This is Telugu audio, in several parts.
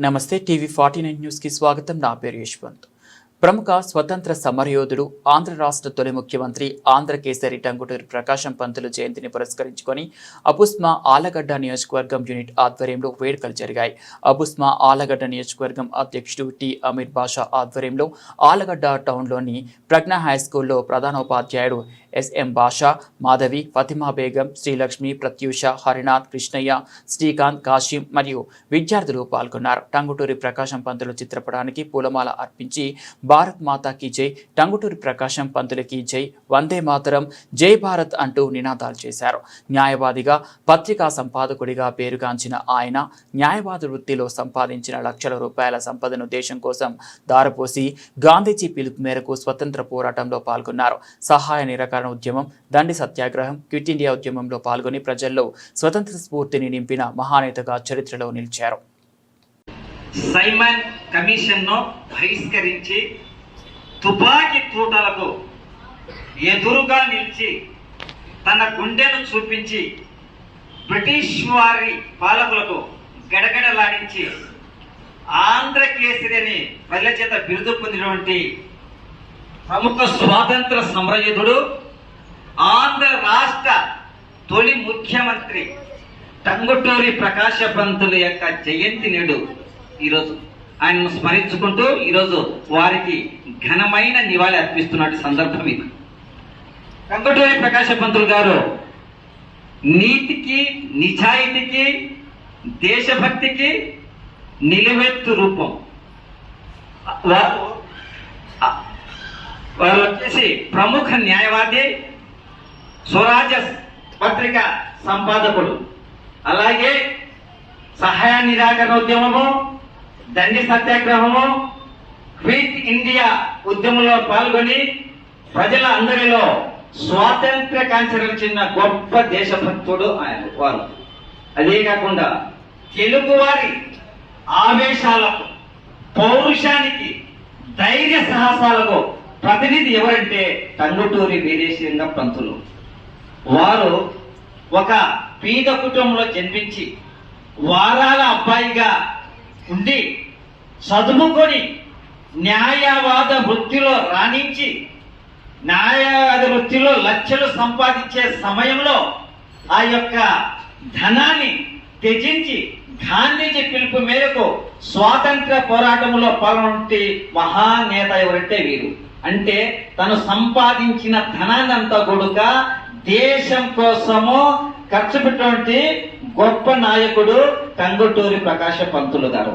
నమస్తే టీవీ ఫార్టీ నైన్ న్యూస్కి స్వాగతం. నా పేరు యశ్వంత్. ప్రముఖ స్వతంత్ర సమరయోధుడు ఆంధ్ర రాష్ట్ర తొలి ముఖ్యమంత్రి ఆంధ్ర కేసరి టంగుటూరి ప్రకాశం పంతులు జయంతిని పురస్కరించుకొని అబుస్మా ఆలగడ్డ నియోజకవర్గం యూనిట్ ఆధ్వర్యంలో వేడుకలు జరిగాయి. అబుస్మా ఆలగడ్డ నియోజకవర్గం అధ్యక్షుడు టి అమీర్ బాషా ఆధ్వర్యంలో ఆలగడ్డ టౌన్లోని ప్రజ్ఞ హై స్కూల్లో ప్రధానోపాధ్యాయుడు ఎస్ఎం బాషా మాధవి ఫతిమా బేగం శ్రీలక్ష్మి ప్రత్యూష హరినాథ్ కృష్ణయ్య శ్రీకాంత్ కాశీం మరియు విద్యార్థులు పాల్గొన్నారు. టంగుటూరి ప్రకాశం పంతులు చిత్రపటానికి పూలమాల అర్పించి భారత్ మాతాకి జై టంగుటూరి ప్రకాశం పంతులకి జై వందే మాతరం జై భారత్ అంటూ నినాదాలు చేశారు. న్యాయవాదిగా పత్రికా సంపాదకుడిగా పేరుగాంచిన ఆయన న్యాయవాద వృత్తిలో సంపాదించిన లక్షల రూపాయల సంపదను దేశం కోసం దారపోసి గాంధీజీ పిలుపు మేరకు స్వతంత్ర పోరాటంలో పాల్గొన్నారు. సహాయ నిరాకరణ ఉద్యమం దండి సత్యాగ్రహం క్విట్ ఇండియా ఉద్యమంలో పాల్గొని ప్రజల్లో స్వతంత్ర స్ఫూర్తిని నింపిన మహానేతగా చరిత్రలో నిలిచారు. సైమన్ కమిషన్ను బహిష్కరించి తుపాకీ తూటలకు ఎదురుగా నిలిచి తన గుండెను చూపించి బ్రిటిష్ వారి పాలకులకు గడగడలాడించి ఆంధ్ర కేసరి అని ప్రజల చేత బిరుదు పొందినటువంటి ప్రముఖ స్వాతంత్ర సమరయుధుడు ఆంధ్ర రాష్ట్ర తొలి ముఖ్యమంత్రి టంగుటూరి ప్రకాశ పంతుల యొక్క జయంతి నేడు ఈరోజు. ఆయనను స్మరించుకుంటూ ఈరోజు వారికి ఘనమైన నివాళి అర్పిస్తున్నట్టు సందర్భం ఇది. టంగుటూరి ప్రకాశ పంతులు గారు నీతికి నిజాయితీకి దేశభక్తికి నిలువెత్తు రూపం. వారు వారు వచ్చేసి ప్రముఖ న్యాయవాది స్వరాజ్య పత్రిక సంపాదకుడు. అలాగే సహాయ నిరాకరణ ఉద్యమము దండి సత్యాగ్రహము క్విట్ ఇండియా ఉద్యమంలో పాల్గొని ప్రజల అందరిలో స్వాతంత్ర్య కాంక్షించిన గొప్ప దేశభక్తుడు ఆయన వారు. అదే కాకుండా తెలుగువారి ఆవేశాలకు పౌరుషానికి ధైర్య సాహసాలకు ప్రతినిధి ఎవరంటే టంగుటూరి వీరేశలింగ పంతులు. వారు ఒక పీద కుటుంబంలో జన్మించి వారాల అబ్బాయిగా ఉండి చదువుకొని న్యాయవాద వృత్తిలో రాణించి న్యాయవాద వృత్తిలో లక్షలు సంపాదించే సమయంలో ఆ యొక్క ధనాన్ని త్యజించి గాంధీజీ పిలుపు మేరకు స్వాతంత్ర పోరాటంలో పాల్గొంటే మహానేత ఎవరంటే వీరు. అంటే తను సంపాదించిన ధనాన్ని అంతా కూడక దేశం కోసము ఖర్చు పెట్టినటువంటి గొప్ప నాయకుడు టంగుటూరి ప్రకాశ పంతులు గారు.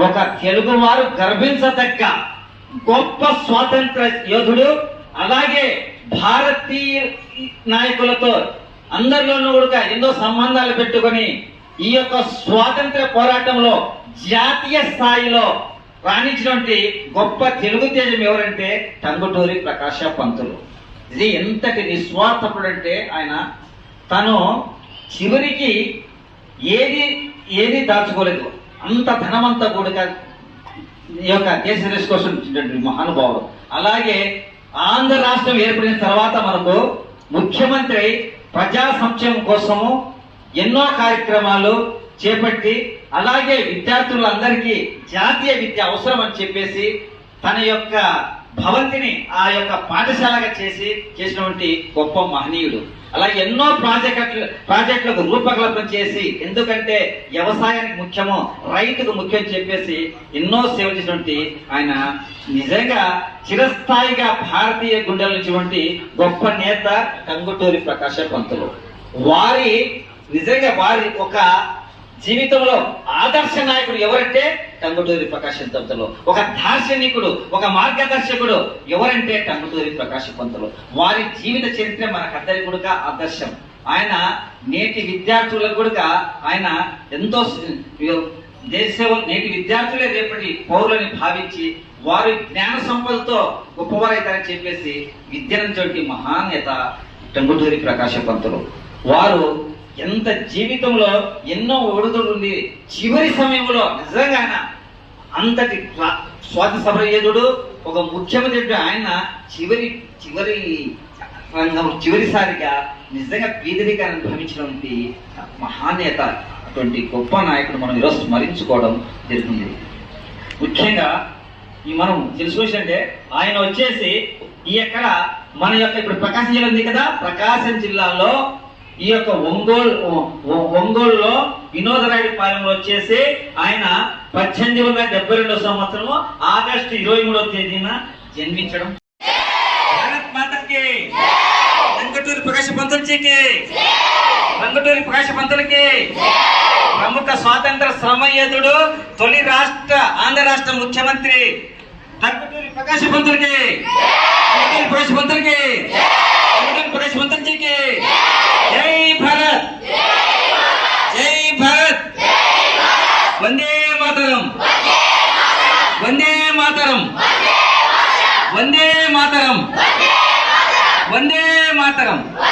ఒక తెలుగు వారు గర్భించదగ్గ గొప్ప స్వాతంత్ర యోధుడు అలాగే భారతీయ నాయకులతో అందరిలోనూ కూడా ఎన్నో సంబంధాలు పెట్టుకొని ఈ యొక్క స్వాతంత్ర పోరాటంలో జాతీయ స్థాయిలో రాణించినటువంటి గొప్ప తెలుగు తేజం ఎవరంటే టంగుటూరి ప్రకాశ పంతులు. ఇది ఎంతటి నిస్వార్థపుడు అంటే ఆయన తను చివరికి ఏది ఏది దాచుకోలేదు. అంత ధనమంతా కూడా ఈ యొక్క దేశ కోసం మహానుభావుడు. అలాగే ఆంధ్ర రాష్ట్రం ఏర్పడిన తర్వాత మనకు ముఖ్యమంత్రి ప్రజా సంక్షేమం కోసము ఎన్నో కార్యక్రమాలు చేపట్టి అలాగే విద్యార్థులందరికీ జాతీయ విద్య అవసరం అని చెప్పేసి తన యొక్క భవంతిని ఆ యొక్క పాఠశాలగా చేసి చేసినటువంటి గొప్ప మహనీయుడు. అలా ఎన్నో ప్రాజెక్ట్ ప్రాజెక్టులకు రూపకల్పన చేసి ఎందుకంటే వ్యవసాయానికి ముఖ్యమో రైతుకు ముఖ్యం చెప్పేసి ఎన్నో సేవ చేసినటువంటి ఆయన నిజంగా చిరస్థాయిగా భారతీయ గుండెల నుంచి గొప్ప నేత కంగుటూరి ప్రకాశ పంతులు వారి నిజంగా వారి ఒక జీవితంలో ఆదర్శ నాయకుడు ఎవరంటే టంగుటూరి ప్రకాశం పంతులు ఒక దార్శనికుడు ఒక మార్గదర్శకుడు ఎవరంటే టంగుటూరి ప్రకాశ పంతులు వారి జీవిత చరిత్ర మనకందరి కూడా ఆదర్శం. ఆయన నేటి విద్యార్థులకు కూడా ఆయన ఎంతో దేశ నేటి విద్యార్థులే రేపటి పౌరులని భావించి వారి జ్ఞాన సంపదతో గొప్పవారైతారని చెప్పేసి విద్యను చోటి మహానేత టంగుటూరి ప్రకాశ పంతులు వారు ఎంత జీవితంలో ఎన్నో ఒడుదుడుంది చివరి సమయంలో నిజంగా ఆయన అంతటి రా- స్వాతి ఒక ముఖ్యమంత్రి ఆయన చివరి చివరి రంగం చివరిసారిగా నిజంగా పీదరికాన్ని అనుభవించినటువంటి మహానేత అటువంటి గొప్ప నాయకుడు మనం ఈరోజు స్మరించుకోవడం జరుగుతుంది. ముఖ్యంగా ఈ మనం తెలుసుకోవచ్చు ఆయన వచ్చేసి ఈ ఎక్కడ మన యొక్క ఇప్పుడు ప్రకాశం జిల్లా ఉంది కదా ప్రకాశం జిల్లాలో ఈ యొక్క ఒంగోలు ఒంగోలులో వినోదరాయుడు పాలెంలో వచ్చేసి ఆయన పద్దెనిమిది వందల డెబ్బై రెండో సంవత్సరము ఆగస్టు ఇరవై మూడవ తేదీన జన్మించడం. భారత్ మాతకి వెంకటూరి ప్రకాశ పంతులకి వెంకటూరి ప్రకాశ పంతులకి ప్రముఖ స్వాతంత్ర శ్రమయోధుడు తొలి రాష్ట్ర ఆంధ్ర రాష్ట్ర ముఖ్యమంత్రి వెంకటూరి ప్రకాశ పంతులకి వెంకటూరి ప్రకాశ పంతులకి వెంకటూరి ప్రకాశ పంతులకి జై భారత్. జై భారత్. వందే మాతరం. వందే మాతరం. వందే మాతరం. వందే మాతరం.